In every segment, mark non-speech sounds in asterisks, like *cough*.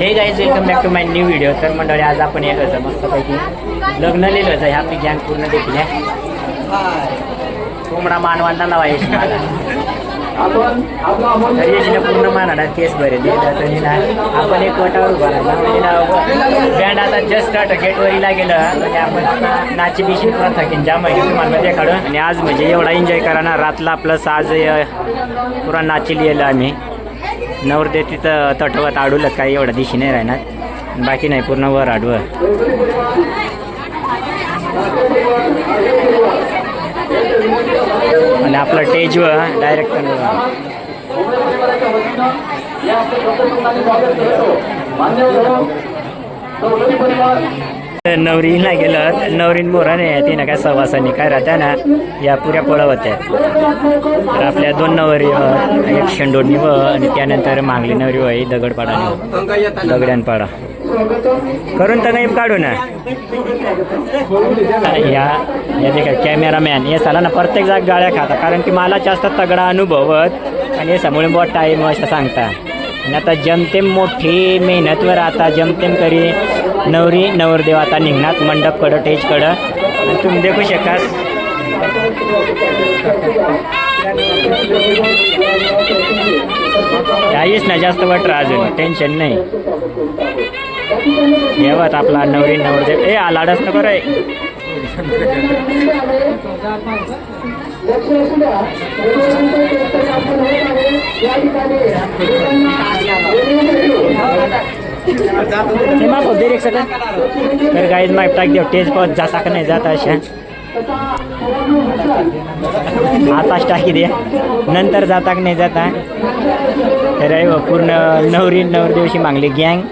Hey guys welcome back to my new video तर मंडळी आज आपण हे होतं मस्तपैकी लग्न लिहिलं होतं ह्या आपली गॅंग पूर्ण देखील आहे. कोंबडा मानवांना लावायची तर यशने पूर्ण मानाडा केस बरे दिलं. तर हिला आपण एक वटावर उभा राहिला. बँड आता जस्ट गेटवरीला गेलं म्हणजे आपण नाची बिशी प्रथा की ज्या माहिती तुम्हाला देखाडं काढून. आणि आज म्हणजे एवढा एन्जॉय करा ना रातला प्लस आज पुरा नाची लिहिलं आम्ही. नवरदे तिथं तटवत आडूलच काही एवढ्या दिशी नाही राहणार. बाकी नाही पूर्ण वर आडवं. आणि आपलं टेजवर डायरेक्ट नवरीला गेलं. नवरीन मोराने तिनं काय सवासानी काय राहत्या ना या पुऱ्या पळवत्या तर आपल्या दोन नवरी एक शेंडोडणी व आणि त्यानंतर मागली नवरी व ही दगडपाडाने दगड्यांपाडा. करून तर काही काढू ना. या या काय कॅमेरामॅन हे साला ना प्रत्येक जाग गाळ्या खाता कारण की मला जास्त तगडा अनुभवत आणि हे समोर बहुत टाईम असं सांगता. आणि आता जमतेम मोठी मेहनतवर आता जमतेम करी नवरी नवरदेव आता निघणार मंडपकडं टेजकडं आणि तुम्ही देखू शकास काहीच नाही जास्त वाटर अजून. टेन्शन नाही. येवत आपला नवरी नवरदेव. ए आलाडच नको रे. *laughs* ते माफ होते तर गाईज माहीत टाक देव टेज पण जाता का नाही जाता अशा. आताच टाकी दे नंतर जाता का नाही जाता. तर पूर्ण नवरी नवरदेवशी मागली गँग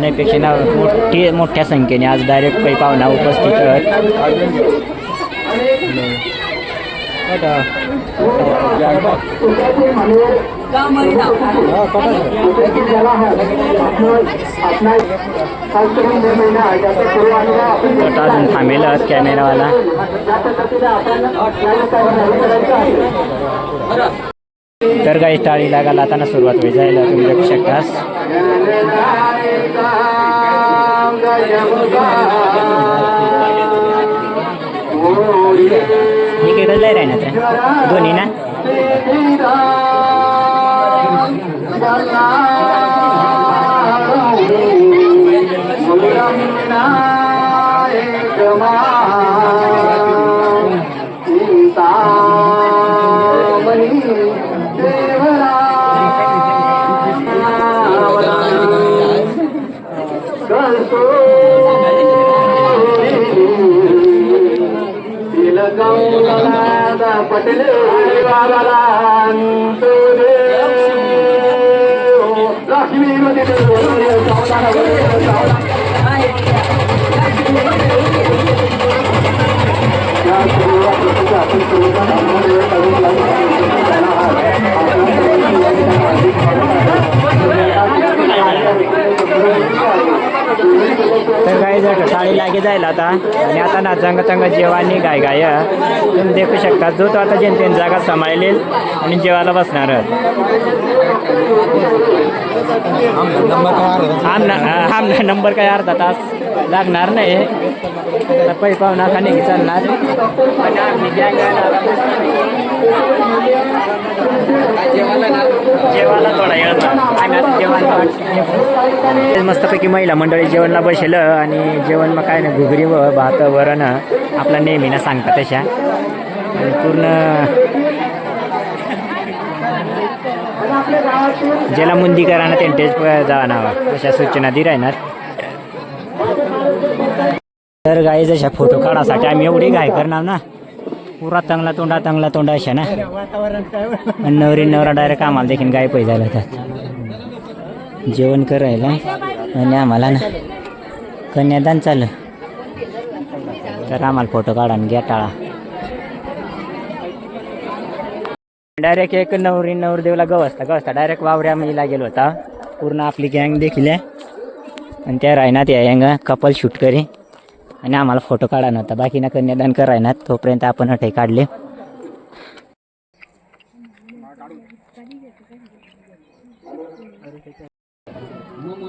नाहीपेक्षा ना मोठी मोठ्या संख्येने आज डायरेक्ट काही पाहुणा उपस्थित अजून थांबेल कॅमेरावाला. तर काही टाळी लागायला आता ना सुरुवात होईल. जायला तुम्ही बघू शकतास हे काही रजलाय राहण्यात रे दोन्ही ना पटेल बाबाला लक्ष्मी तर जाईल आता. आणि आता ना चांगलं चांगलं जेवानी गाय गाय. तुम्ही देखू शकता जो तो आता जनतेन जागा सांभाळेल आणि जेवायला बसणार. आम ना आम ना नंबर काय अर्धा तास. लागणार नाही. आता पै पाहुणा खाणे की चालणार. जेवायला थोडा मस्तपैकी महिला मंडळी जेवणला बसेल आणि जेवण मग काय नाही घुगरी व भात वरण आपला नेहमीनं सांगता तशा. आणि पूर्ण ज्याला मुंदी करा ना त्यांटेच जावा नावा अशा सूचना दि राहणार तर गाई जशा फोटो काढासाठी आम्ही एवढी घाय करणार ना. पुरा तंगला तोंडा तंगला तोंडा अशा ना. आणि नवरी नवरा डायरेक्ट आम्हाला देखील गाय पैसा जातात जेवण करायला आणि आम्हाला ना कन्यादान चालू तर आम्हाला फोटो काढा आणि घ्या टाळा. डायरेक्ट एक नवरी नवरदेवला गवसता गवसता. डायरेक्ट वावऱ्या महिला गेलो होता. पूर्ण आपली गँग देखील आहे. आणि त्या राहण्यात त्या गँग कपल शूट करी. आणि आम्हाला फोटो काढा नव्हता. बाकी ना कन्यादान करायना तोपर्यंत आपण अठे काढले. मम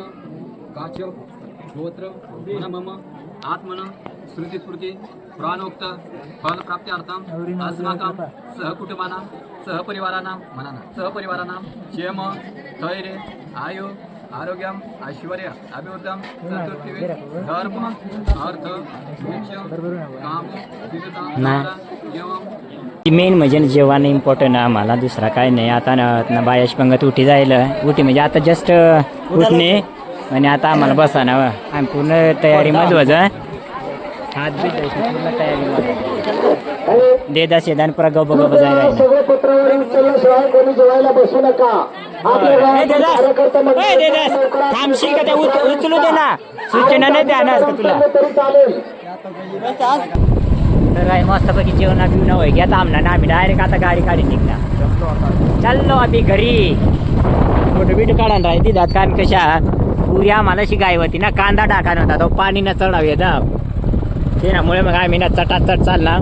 काच गोत्र मन मम आत्मन श्रुतिस्मृती प्राणोक्त फलप्राप्त्यार्थम अस्माकं सहकुटुंबानां सहपरिवाराणां मनाना सहपरिवाराणां क्षेम धैर्य आयु आरोग्यम ऐश्वर अभिवृद्धम चतुर्थी धर्म अर्थ मोक्ष काम विद्युता एवं मेन म्हणजे जेवण इम्पॉर्टंट आहे आम्हाला दुसरा काय नाही. आता ना- बायाश पंगत उठी जायला. उठी म्हणजे आता जस्ट उठणे. आणि आता आम्हाला बसा ना आम्ही पूर्ण तयारी मध्ये हात बी पूर्ण तयारी देदा शेदान परत गप गप जायला बसू नका. लवकरात थांबशील का ते उच- उचलू दे ना. सूचना नाही द्याणार का तुला? तरी काय मस्तपैकी जेवणा बिवणा होय. घ्या थांबणार ना आम्ही डायरेक्ट आता गाडी काढी निघणार. चाललो आम्ही घरी. फोटो बिटो काढायला राहते त्यात कारण कशा? पुरी आम्हाला अशी गाय होती ना. कांदा टाका नव्हता तो पाणी न चढावे ना त्यामुळे मग आम्ही ना चटाचट चालला.